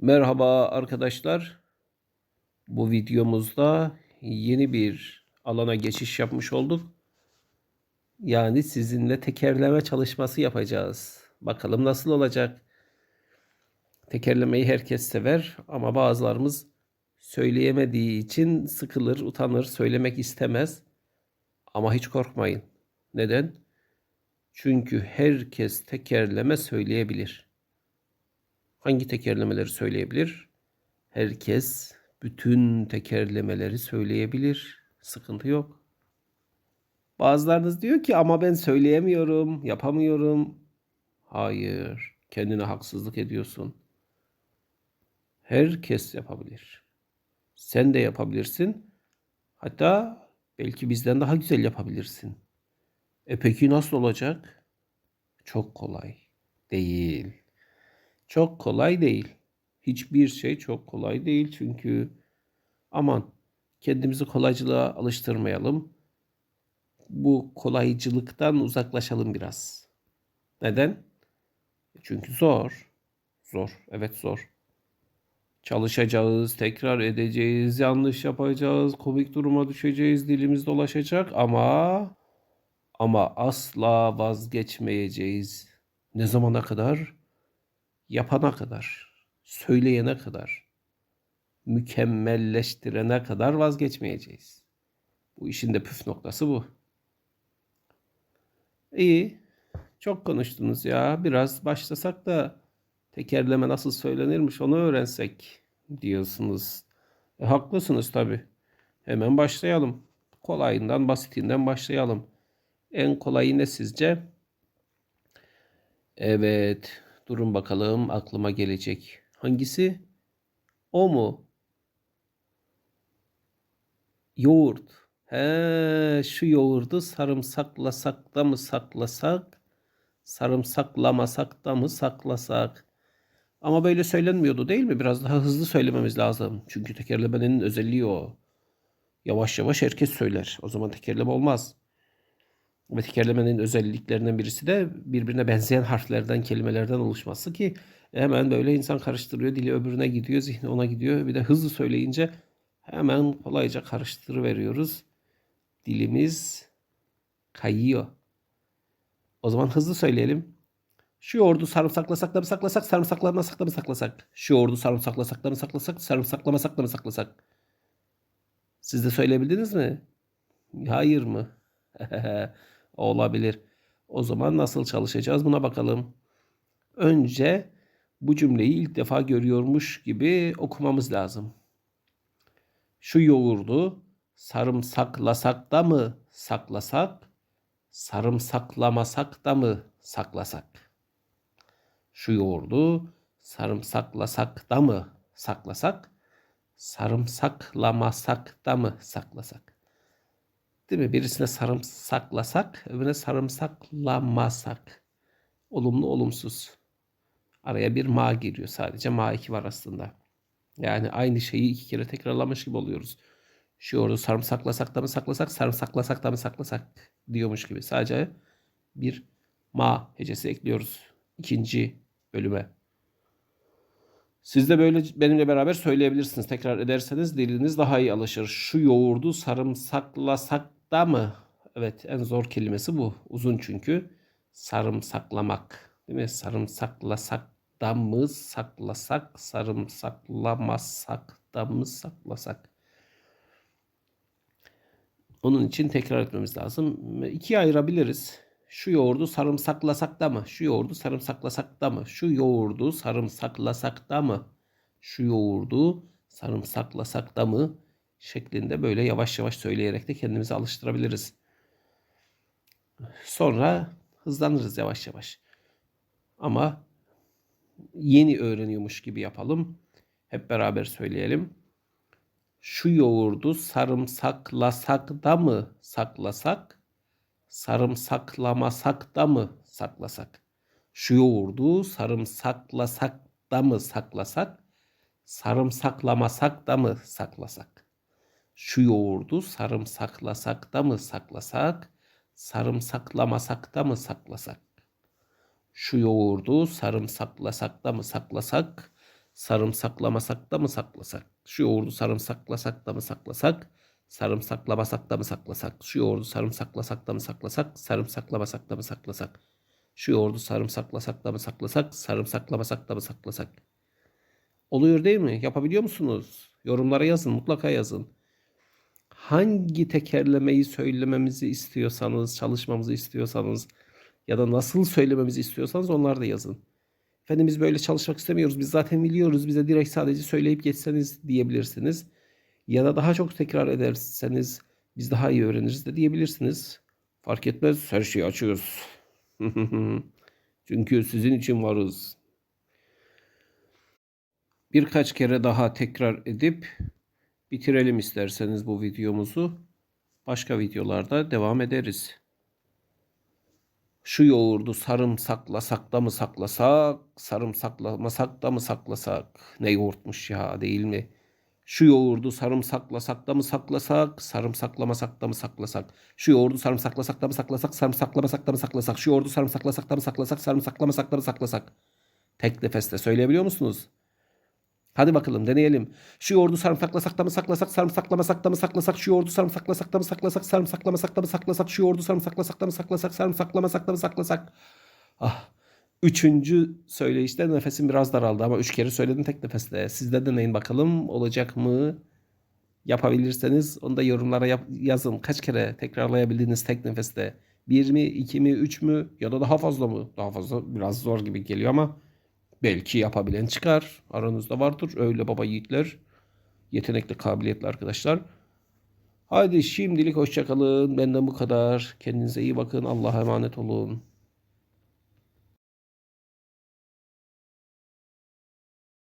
Merhaba arkadaşlar. Bu videomuzda yeni bir alana geçiş yapmış olduk. Yani sizinle tekerleme çalışması yapacağız. Bakalım nasıl olacak. Tekerlemeyi herkes sever ama bazılarımız söyleyemediği için sıkılır, utanır, söylemek istemez. Ama hiç korkmayın. Neden? Çünkü herkes tekerleme söyleyebilir. Hangi tekerlemeleri söyleyebilir? Herkes bütün tekerlemeleri söyleyebilir. Sıkıntı yok. Bazılarınız diyor ki ama ben söyleyemiyorum, yapamıyorum. Hayır, kendine haksızlık ediyorsun. Herkes yapabilir. Sen de yapabilirsin. Hatta belki bizden daha güzel yapabilirsin. E peki nasıl olacak? Çok kolay. Değil. Çok kolay değil. Hiçbir şey çok kolay değil çünkü aman kendimizi kolaycılığa alıştırmayalım. Bu kolaycılıktan uzaklaşalım biraz. Neden? Çünkü zor. Zor. Evet zor. Çalışacağız, tekrar edeceğiz, yanlış yapacağız, komik duruma düşeceğiz, dilimiz dolaşacak ama ama asla vazgeçmeyeceğiz. Ne zamana kadar? Yapana kadar, söyleyene kadar, mükemmelleştirene kadar vazgeçmeyeceğiz. Bu işin de püf noktası bu. İyi. Çok konuştunuz ya. Biraz başlasak da tekerleme nasıl söylenirmiş onu öğrensek diyorsunuz. E, haklısınız tabii. Hemen başlayalım. Kolayından, basitinden başlayalım. En kolayı ne sizce? Evet. Durun bakalım aklıma gelecek. Hangisi? O mu? Yoğurt. He, şu yoğurdu sarımsaklasak da mı saklasak? Sarımsaklamasak da mı saklasak? Ama böyle söylenmiyordu değil mi? Biraz daha hızlı söylememiz lazım. Çünkü tekerlemenin özelliği o. Yavaş yavaş herkes söyler. O zaman tekerleme olmaz. Ve tekerlemenin özelliklerinden birisi de birbirine benzeyen harflerden, kelimelerden oluşması ki hemen böyle insan karıştırıyor. Dili öbürüne gidiyor, zihni ona gidiyor. Bir de hızlı söyleyince hemen kolayca karıştırıveriyoruz. Dilimiz kayıyor. O zaman hızlı söyleyelim. Şu yoğurdu sarımsaklasak da mı saklasak, sarımsaklamasak da mı saklasak? Şu yoğurdu sarımsaklasak da mı saklasak, sarımsaklamasak da mı saklasak? Siz de söyleyebildiniz mi? Hayır mı? Olabilir. O zaman nasıl çalışacağız buna bakalım. Önce bu cümleyi ilk defa görüyormuş gibi okumamız lazım. Şu yoğurdu sarımsaklasak da mı saklasak, sarımsaklamasak da mı saklasak? Şu yoğurdu sarımsaklasak da mı saklasak, sarımsaklamasak da mı saklasak? Değil mi? Birisine sarımsaklasak, öbürüne sarımsaklamasak. Olumlu, olumsuz. Araya bir ma giriyor sadece. Ma iki var aslında. Yani aynı şeyi iki kere tekrarlamış gibi oluyoruz. Şu yoğurdu sarımsaklasak da mı saklasak, sarımsaklasak da mı saklasak diyormuş gibi. Sadece bir ma hecesi ekliyoruz ikinci bölüme. Siz de böyle benimle beraber söyleyebilirsiniz. Tekrar ederseniz diliniz daha iyi alışır. Şu yoğurdu sarımsaklasak da mı? Evet en zor kelimesi bu. Uzun çünkü. Sarımsaklamak. Değil mi? Sarımsaklasak da mı saklasak? Sarımsaklamasak da mı saklasak? Onun için tekrar etmemiz lazım. İkiye ayırabiliriz. Şu yoğurdu sarımsaklasak da mı? Şu yoğurdu sarımsaklasak da mı? Şu yoğurdu sarımsaklasak da mı? Şu yoğurdu sarımsaklasak da mı? Şeklinde böyle yavaş yavaş söyleyerek de kendimizi alıştırabiliriz. Sonra hızlanırız yavaş yavaş. Ama yeni öğreniyormuş gibi yapalım. Hep beraber söyleyelim. Şu yoğurdu sarımsaklasak da mı saklasak? sarımsaklamasak da mı saklasak? Şu yoğurdu sarımsaklasak da mı saklasak? Sarımsaklamasak da mı saklasak? Şu yoğurdu sarımsaklasak da mı saklasak? Sarımsaklamasak da mı saklasak? Şu yoğurdu sarımsaklasak da mı saklasak? Sarımsaklamasak da mı saklasak? Şu yoğurdu sarımsaklasak da mı saklasak? Sarımsaklamasak da mı saklasak? Şu yoğurdu sarımsaklasak da mı saklasak? Sarımsaklamasak da mı saklasak? Şu yoğurdu sarımsaklasak da mı saklasak? Sarımsaklamasak da mı saklasak? Oluyor değil mi? Yapabiliyor musunuz? Yorumlara yazın, mutlaka yazın. Hangi tekerlemeyi söylememizi istiyorsanız, çalışmamızı istiyorsanız ya da nasıl söylememizi istiyorsanız onları da yazın. Efendim biz böyle çalışmak istemiyoruz. Biz zaten biliyoruz. Bize direkt sadece söyleyip geçseniz diyebilirsiniz. Ya da daha çok tekrar ederseniz biz daha iyi öğreniriz de diyebilirsiniz. Fark etmez. Her şeyi açıyoruz. Çünkü sizin için varız. Birkaç kere daha tekrar edip bitirelim isterseniz bu videomuzu. Başka videolarda devam ederiz. Şu yoğurdu sarımsaklasak da mı saklasak, sarımsaklamasak da mı saklasak? Ne yoğurtmuş ya değil mi? Şu yoğurdu sarımsaklasak da mı saklasak, sarımsaklamasak da mı saklasak? Şu yoğurdu sarımsaklasak da mı saklasak, sarımsaklamasak da mı saklasak? Şu yoğurdu sarımsaklasak da mı saklasak, sarımsaklamasak da mı saklasak? Tek nefeste söyleyebiliyor musunuz? Hadi bakalım deneyelim. Şu yoğurdu sarımsaklasak da mı saklasak, sarımsaklamasak da mı saklasak, şu yoğurdu sarımsaklasak da mı saklasak, sarımsaklamasak da mı saklasak, şu yoğurdu sarımsaklasak da mı saklasak, sarımsaklamasak da mı saklasak. Ah. Üçüncü söyleyişte nefesim biraz daraldı ama üç kere söyledim tek nefeste. Siz de deneyin bakalım olacak mı? Yapabilirseniz onu da yorumlara yap- yazın. Kaç kere tekrarlayabildiniz tek nefeste? Bir mi, iki mi, üç mü ya da daha fazla mı? Daha fazla biraz zor gibi geliyor ama belki yapabilen çıkar. Aranızda vardır öyle baba yiğitler. Yetenekli, kabiliyetli arkadaşlar. Hadi şimdilik hoşçakalın. Benden bu kadar. Kendinize iyi bakın. Allah'a emanet olun.